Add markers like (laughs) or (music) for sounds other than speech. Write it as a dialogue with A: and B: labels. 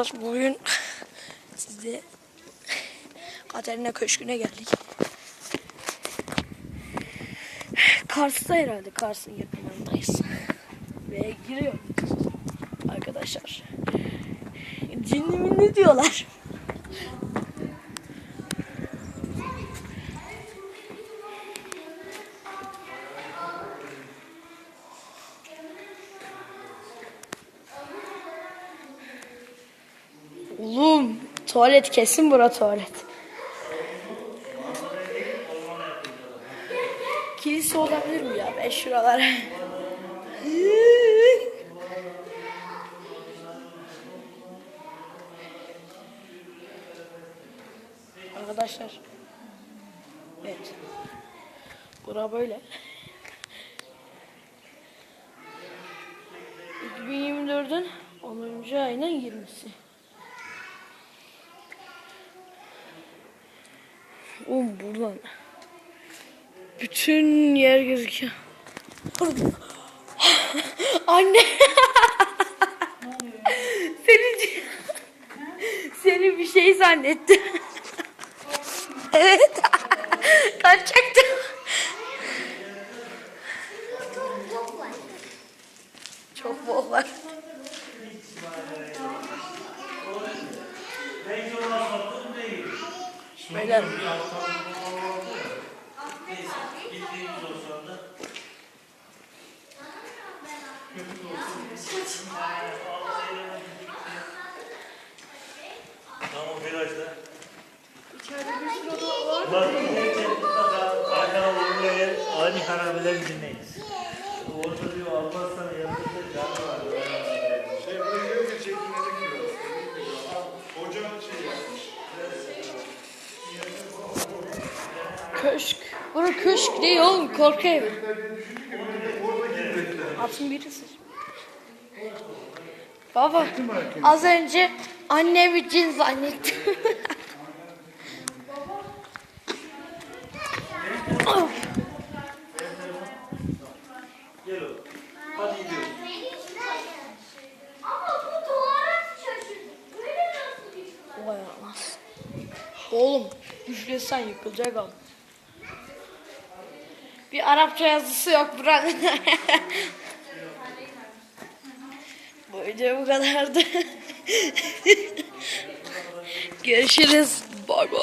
A: Bugün size Katerina Köşkü'ne geldik. Kars'ta herhalde Kars'ın yakınlarındayız. Ve giriyor arkadaşlar. Cinli minni diyorlar. Oğlum tuvalet kesin bura tuvalet. Kilise olabilir mi ya? Ben şuralara. Arkadaşlar. Evet. Bura böyle. 2024'ün 10. ayının 20'si. Oğlum buradan bütün yer gözüküyor. (laughs) Anne. (laughs) seni seni bir şey zannettim. (laughs) evet. Kaçacaktım. Çok bol var. Beyler.
B: Tamam virajda. İçeride bir sürü var. Bak dinleyince mutlaka arkana vurmaya ani kararları dinleyiz. Orada diyor Alparslan'ın yanında canı var.
C: Şey buraya gelince çekilmedik diyor. Hoca şey yapmış.
A: Köşk. Bura köşk değil oğlum korku evi. Atın birisi. Baba az önce annemi cin zannettim. Oğlum düşürsen yıkılacak ama. Bir Arapça yazısı yok buranın. bu video bu kadardı. Görüşürüz. Bay bay.